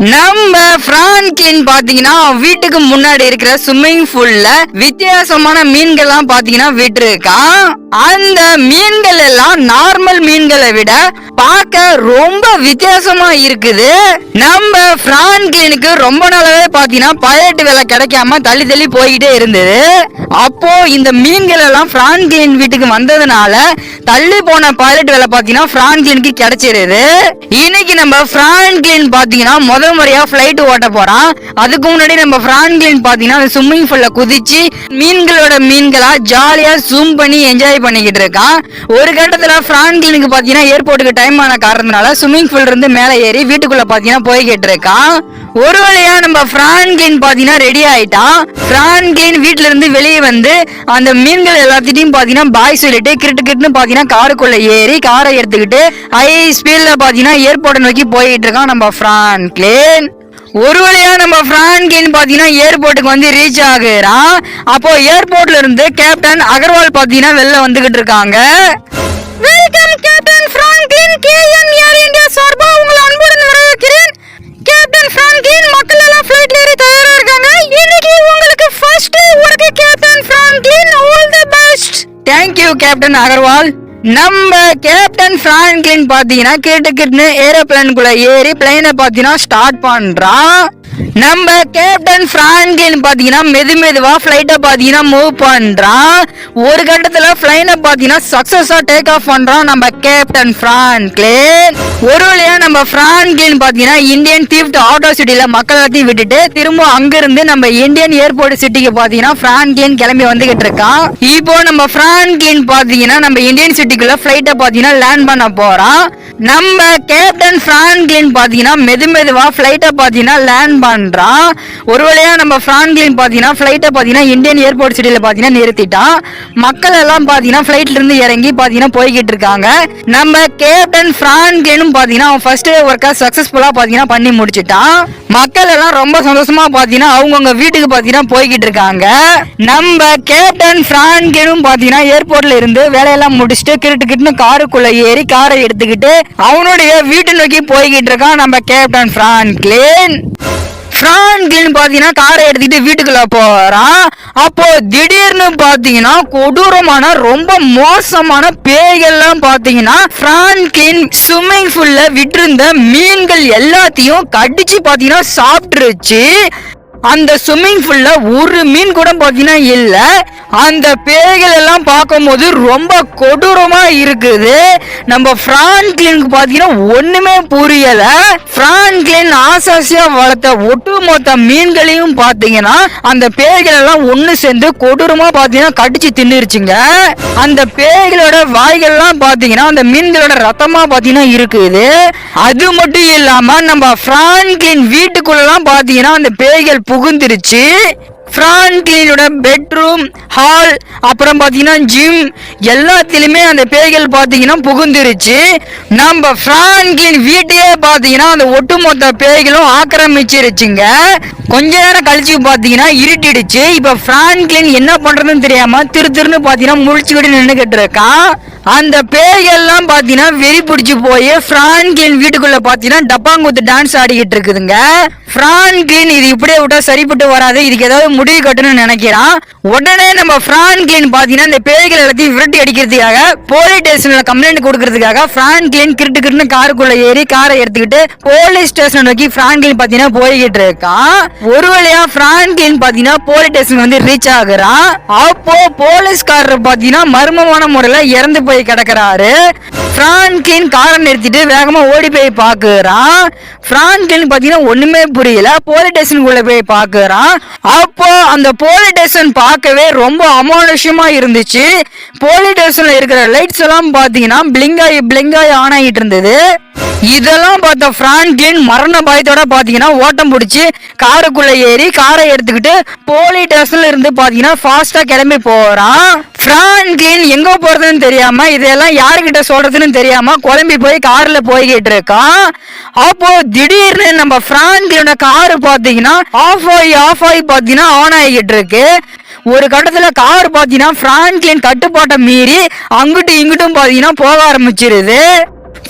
நம்ம பிரான்கின் பாத்தீங்கன்னா வீட்டுக்கு முன்னாடி இருக்கிற ஸ்விம்மிங் பூல்ல வித்தியாசமான மீன்கள்லாம் பாத்தீங்கன்னா விட்டுருக்கான் அந்த மீன்கள் எல்லாம் நார்மல் மீன்களை விட பார்க்க ரொம்ப வித்தியாசமா இருக்குது. நம்ம பிரான்கினுக்கு ரொம்ப நாளாவே பாத்தீங்கன்னா பைலட் வேலை கிடைக்காம தள்ளி தள்ளி போய்கிட்டே இருந்தது. அப்போ இந்த மீன்கள் எல்லாம் பிரான்கின் வீட்டுக்கு வந்ததுனால தள்ளி போன பைலட் வேலை பாத்தீங்கன்னா பிரான்கினுக்கு கிடைச்சிருது. இன்னைக்கு நம்ம பிரான்கின் பாத்தீங்கன்னா முதல் முறையா பிளைட் ஓட்ட போறான். அதுக்கு முன்னாடி நம்ம பிரான்கின் பாத்தீங்கன்னா அந்த ஸ்விம்மிங் பூல்ல குதிச்சு மீன்களோட மீன்களா ஜாலியா ஜூம் பண்ணி என்ஜாய் பண்ணிக்கிட்டு இருக்கான். ஒரு கட்டத்தில் பிரான்கினுக்கு பார்த்தீங்கன்னா ஏர்போர்ட்டுக்கு டைம் ஆன காரணத்தினால ஸ்விம்மிங் பூல் இருந்து மேலே ஏறி வீட்டுக்குள்ள பார்த்தீங்கன்னா போய்கிட்டு இருக்கான். ஒரு வழியா நம்ம பிரான்கின் பார்த்தீங்கன்னா ரெடி ஆயிட்டான். பிரான்கின் வீட்ல இருந்து வெளியே வந்து அந்த மீன்கள் எல்லாத்திட்டையும் பார்த்தீங்கன்னா பாய் சொல்லிட்டு கிரிட்டு கிட்டுன்னு பார்த்தீங்கன்னா காருக்குள்ள ஏறி காரை எடுத்துக்கிட்டு ஹை ஸ்பீட்ல பார்த்தீங்கன்னா ஏர்போர்ட்டை நோக்கி போயிட்டு இருக்கான் நம்ம பிரான்கின் ஒரு வழியா நம்ம பிரான்கின் பார்த்தீங்கன்னா ஏர்போர்ட்டுக்கு வந்து ரீச் ஆகுறா? அப்போ ஏர்போர்ட்ல இருந்து கேப்டன் அகர்வால் பார்த்தீங்கன்னா வெளில வந்துகிட்டு இருக்காங்க. Welcome captain Franklin KN Air India சார்பா உங்களை அன்புடன் வரவேற்கிறேன். கேப்டன் பிரான்கின் மக்கள் எல்லாம் ஃளைட்ல ஏறி தயாரா இருக்காங்க. இன்னைக்கு உங்களுக்கு first work captain Franklin all the best thank you captain Agarwal நம்ம கேப்டன் ஃப்ராங்க்லின் பாத்தீங்கன்னா கேட்டு கிட்டுன்னு ஏரோப்ளேனுக்குள்ள ஏறி பிளைனை பாத்தீங்கன்னா ஸ்டார்ட் பண்ணுறான் நம்ம கேப்டன் பிரான்கின் பார்த்தீங்கன்னா மெது மெதுவாக ஃப்ளைட்டை பார்த்தீங்கன்னா மூவ் பண்ணுறான் ஒரு கட்டத்தில் ஃப்ளைனை பார்த்தீங்கன்னா சக்ஸஸாக டேக் ஆஃப் பண்ணுறான் நம்ம கேப்டன் பிரான்கின் ஒரு வழியாக நம்ம பிரான்கின் பார்த்தீங்கன்னா இந்தியன் தீப்ட் ஆட்டோ சிட்டியில் மக்கள் எல்லாத்தையும் விட்டுட்டு திரும்ப அங்கிருந்து நம்ம இந்தியன் ஏர்போர்ட் சிட்டிக்கு பார்த்தீங்கன்னா பிரான்கின் கிளம்பி வந்துகிட்டு இருக்கான். இப்போ நம்ம பிரான்கின் பார்த்தீங்கன்னா நம்ம இந்தியன் சிட்டிக்குள்ள ஃப்ளைட்டை பார்த்தீங்கன்னா லேண்ட் பண்ண போகிறான் நம்ம கேப்டன் பிரான்கின் பார்த்தீங்கன்னா மெது மெதுவாக ஃப்ளைட்டை பார்த்தீங்கன்னா லேண்ட் பண்றான் ஒரு வழியா நம்ம ஃப்ரான்க்லின் பாத்தீங்கன்னா ஃப்ளைட்டை பாத்தீங்கன்னா இந்தியன் ஏர்போர்ட் சிட்டியில் பார்த்தீங்கன்னா நிறுத்திட்டான் மக்கள் எல்லாம் பார்த்தீங்கன்னா ஃப்ளைட்லேருந்து இருந்து இறங்கி பாத்தீங்கன்னா போய்கிட்டு இருக்காங்க. நம்ம கேப்டன் பிரான்கினும் பார்த்தீங்கன்னா அவன் ஃபர்ஸ்ட் ஒர்க்காக சக்ஸஸ்ஃபுல்லாக பார்த்தீங்கன்னா பண்ணி முடிச்சிட்டான். மக்கள் எல்லாம் ரொம்ப சந்தோஷமா பார்த்தீங்கன்னா அவங்கவுங்க வீட்டுக்கு பார்த்தீங்கன்னா போய்கிட்டு இருக்காங்க. நம்ம கேப்டன் பிரான்கினும் பார்த்தீங்கன்னா ஏர்போர்ட்ல இருந்து வேலையெல்லாம் முடிச்சுட்டு கிரிட்டு கிட்டுன்னு காருக்குள்ள ஏறி காரை எடுத்துக்கிட்டு அவனுடைய வீட்டு நோக்கி போய்கிட்டு இருக்கான் நம்ம கேப்டன் ஃப்ரான்க்லின் பிரான்கிள்னு பார்த்தீங்கன்னா காரை எடுத்துக்கிட்டு வீட்டுக்குள்ள போறான் அப்போ திடீர்னு பார்த்தீங்கன்னா கொடூரமான ரொம்ப மோசமான பேய்கள்லாம் பார்த்தீங்கன்னா பிரான்கிளின் ஸ்விம்மிங் ஃபுல்ல விட்டிருந்த மீன்கள் எல்லாத்தையும் கடிச்சு பார்த்தீங்கன்னா சாப்பிட்டுருச்சு. அந்த ஸ்விம்மிங் பூல்ல ஒரு மீன் கூட பார்த்தீங்கன்னா இல்லை. அந்த பேய்கள் எல்லாம் பார்க்கும்போது ரொம்ப கொடூரமா இருக்குது. நம்ம பிரான்கிளினுக்கு பார்த்தீங்கன்னா ஒண்ணுமே புரியல. பிரான்கிளின் ஆசாசியா வளர்த்த ஒட்டுமொத்த மீன்களையும் பார்த்தீங்கன்னா அந்த பேய்கள் எல்லாம் ஒண்ணு சேர்ந்து கொடூரமா பார்த்தீங்கன்னா கடிச்சு தின்னுருச்சுங்க. அந்த பேய்களோட வாய்கள்லாம் பார்த்தீங்கன்னா அந்த மீன்களோட ரத்தமா பார்த்தீங்கன்னா இருக்குது. அது மட்டும் இல்லாம நம்ம பிரான்கிளின் வீட்டுக்குள்ளலாம் பார்த்தீங்கன்னா அந்த பேய்கள் புகுந்துருச்சு. பிரான்கிளினோட பெட்ரூம் ஹால் அப்புறம் பார்த்தீங்கன்னா ஜிம் எல்லாத்துலேயுமே அந்த பேய்கள் பார்த்தீங்கன்னா புகுந்துருச்சு. நம்ம பிரான்கிளின் வீட்டையே பார்த்தீங்கன்னா அந்த ஒட்டுமொத்த பேய்களும் ஆக்கிரமிச்சிருச்சுங்க. கொஞ்ச நேரம் கழிச்சு பார்த்தீங்கன்னா இருட்டிடுச்சு. இப்போ பிரான்கிளின் என்ன பண்ணுறதுன்னு தெரியாமல் திரு திருன்னு பார்த்தீங்கன்னா முழிச்சுக்கிட்டு நின்றுக்கிட்டு இருக்கான் அந்த பேய்கள்லாம் பார்த்தீங்கன்னா வெறி பிடிச்சி போய் பிரான்கிளின் வீட்டுக்குள்ள பார்த்தீங்கன்னா டப்பாங்குத்து டான்ஸ் ஆடிக்கிட்டு இருக்குதுங்க. பிரான்கிளின் இது இப்படியே விட்டா சரிப்பட்டு வராது. இதுக்கு ஏதாவது முடிவு கட்டணும்னு நினைக்கிறான். உடனே நம்ம பிரான்கிளின் பார்த்தீங்கன்னா இந்த பேய்கள் எல்லாத்தையும் விரட்டி அடிக்கிறதுக்காக போலீஸ் ஸ்டேஷன்ல கம்ப்ளைண்ட் கொடுக்கறதுக்காக பிரான்கிளின் கிரிட்டு கிரிட்டு காருக்குள்ள ஏறி காரை எடுத்துக்கிட்டு போலீஸ் ஸ்டேஷன் நோக்கி பிரான்கிளின் பார்த்தீங்கன்னா போய்கிட்டு இருக்கான். ஒரு வழியா பிரான்கிளின் பார்த்தீங்கன்னா போலீஸ் ஸ்டேஷன் வந்து ரீச் ஆகுறான். அப்போ போலீஸ்காரர் பார்த்தீங்கன்னா மர்மமான முறையில் இறந்து போய் கிடக்குறாரு. பிரான்கிளின் காரை நிறுத்திட்டு வேகமா ஓடி போய் பார்க்கறான் பிரான்கிளின் பார்த்தீங்கன்னா ஒண்ணுமே புரியல. போலீஸ் ஸ்டேஷனுக்குள்ள போய் பார்க்குறான் அப்போ அந்த போலீஸ் ஸ்டேஷன் பார்க்கவே ரொம்ப ரொம்ப அமானுஷ்யமா இருந்துச்சு. போலீஸ் ஸ்டேஷன்ல இருக்கிற லைட்ஸ் எல்லாம் பார்த்தீங்கன்னா பிளிங்க் ஆகி பிளிங்க் ஆகி ஆன் ஆகிட்டு இருந்தது. இதெல்லாம் பார்த்த பிராங்க்லின் மரண பயத்தோட பாத்தீங்கன்னா ஓட்டம் பிடிச்சி காருக்குள்ள ஏறி காரை எடுத்துக்கிட்டு போலீஸ் ஸ்டேஷன்ல இருந்து பாத்தீங்கன்னா ஃபாஸ்டா கிளம்பி போறான். பிராங்க்லின் எங்க போறதுன்னு தெரியாம இதெல்லாம் யாருக்கிட்ட சொல்றதுன்னு தெரியாம குழம்பி போய் கார்ல போய்கிட்டு இருக்கான். அப்போ திடீர்னு நம்ம பிராங்க்லினோட காரு பாத்தீங்கன்னா ஆஃப் ஆகி ஆஃப் ஆகி பாத்தீங்கன்னா ஆன் ஆகிட்டு இருக்கு. ஒரு கட்டத்தில் கார் பார்த்தீங்கன்னா பிராங்க்லின் கட்டுப்பாட்டை மீறி அங்கிட்டும் இங்கிட்டும் பார்த்தீங்கன்னா போக ஆரம்பிச்சிருது.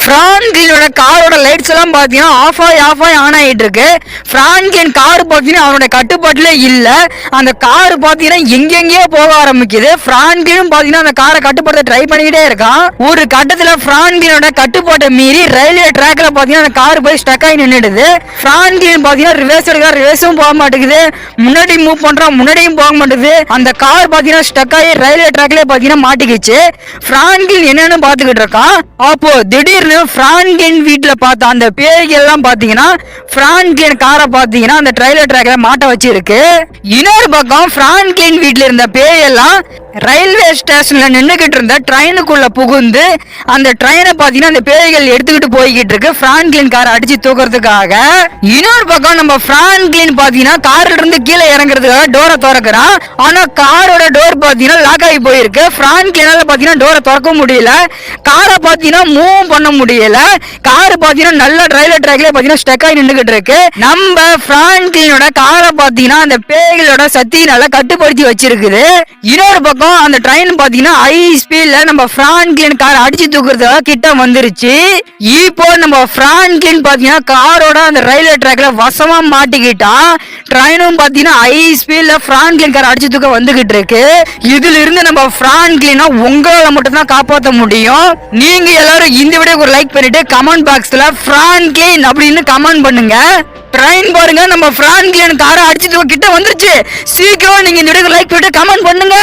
பிரான்கிலோட காரோட லைட்ஸ் எல்லாம் பார்த்தீங்கன்னா ஆஃப் ஆகி ஆஃப் ஆகி ஆன் ஆகிட்டு இருக்கு பிரான்கின் கார் பார்த்தீங்கன்னா அவனோட கட்டுப்பாட்டில் இல்லை. அந்த கார் பார்த்தீங்கன்னா எங்கெங்கேயோ போக ஆரம்பிக்குது. பிரான்கிலும் பார்த்தீங்கன்னா அந்த காரை கட்டுப்படுத்த ட்ரை பண்ணிக்கிட்டே இருக்கான். ஒரு கட்டத்தில் பிரான்கினோட கட்டுப்பாட்டை மீறி ரயில்வே ட்ராக்ல பார்த்தீங்கன்னா அந்த கார் போய் ஸ்டக் ஆகி நின்னுடுது. பிரான்கின் பார்த்தீங்கன்னா ரிவர்ஸ் எடுக்க ரிவர்ஸும் போக மாட்டேங்குது. முன்னாடி மூவ் பண்ணுறான் முன்னாடியும் போக மாட்டேங்குது. அந்த கார் பார்த்தீங்கன்னா ஸ்டக் ஆகி ரயில்வே ட்ராக்லேயே பார்த்தீங்கன்னா மாட்டிக்கிச்சு. பிரான்கின் என்னன்னு பார்த்துக்கிட்டு இருக்கான். அப்போ திடீர்னு பிரான்கின் வீட்டில் பார்த்த அந்த பேய்கள்லாம் பார்த்தீங்கன்னா பாத்தீங்கன்னா காரை பார்த்தீங்கன்னா அந்த ட்ரைலர் ட்ராக்ல மாட்ட வச்சிருக்கு. இன்னொரு பக்கம் பிரான்கின் வீட்டில் இருந்த பேயெல்லாம் ரயில்வே ஸ்டேஷன்ல நின்றுகிட்டு இருந்த ட்ரெயினுக்குள்ள புகுந்து அந்த ட்ரெயினை பார்த்தீங்கன்னா அந்த பேய்கள் எடுத்துக்கிட்டு போய்கிட்டு இருக்கு. பிரான்கின் காரை அடிச்சு தூக்குறதுக்காக. இன்னொரு பக்கம் நம்ம பிரான்கின் பாத்தீங்கன்னா கார்ல இருந்து கீழே இறங்குறதுக்காக டோரை திறக்கிறான் ஆனா காரோட டோர் பார்த்தீங்கன்னா லாக் ஆகி போயிருக்கு. பிரான்கினால பார்த்தீங்கன்னா டோரை திறக்க முடியல. காரை பார்த்தீங்கன்னா மூவ் பண்ண முடியல. கார் பாத்தீங்கன்னா நல்ல ரயில்வே ட்ராக்ல பாத்தீங்கன்னா ஸ்டக் ஆகி நின்னுகிட்டு இருக்கு. நம்ம பிரான்கினோட காரை பாத்தீங்கன்னா அந்த பேய்களோட சக்தியினால கட்டுப்படுத்தி வச்சிருக்குது. இன்னொரு பக்கம் அந்த ட்ரெயின் பாத்தீங்கன்னா ஹை ஸ்பீட்ல நம்ம பிரான்கின் கார் அடிச்சு தூக்குறதுக்காக கிட்ட வந்துருச்சு. இப்போ நம்ம பிரான்கின் பாத்தீங்கன்னா காரோட அந்த ரயில்வே ட்ராக்ல வசமா மாட்டிக்கிட்டான் ட்ரெயினும் பாத்தீங்கன்னா ஹை ஸ்பீட்ல பிரான்கின் கார் அடிச்சு தூக்க வந்துகிட்டு இருக்கு. இதுல இருந்து நம்ம பிரான்கினா உங்களால மட்டும் தான் காப்பாற்ற முடியும். நீங்க எல்லாரும் இந்த விட ஒரு லைக் பண்ணிட்டு கமெண்ட் பாக்ஸ்ல பிரான்கின் அப்படின்னு கமெண்ட் பண்ணுங்க. ட்ரெயின் பாருங்க நம்ம பிரான்கின் காரை அடிச்சுட்டு கிட்ட வந்துருச்சு. சீக்கிரம் நீங்க இந்த லைக் பண்ணிட்டு கமெண்ட் பண்ணுங்க.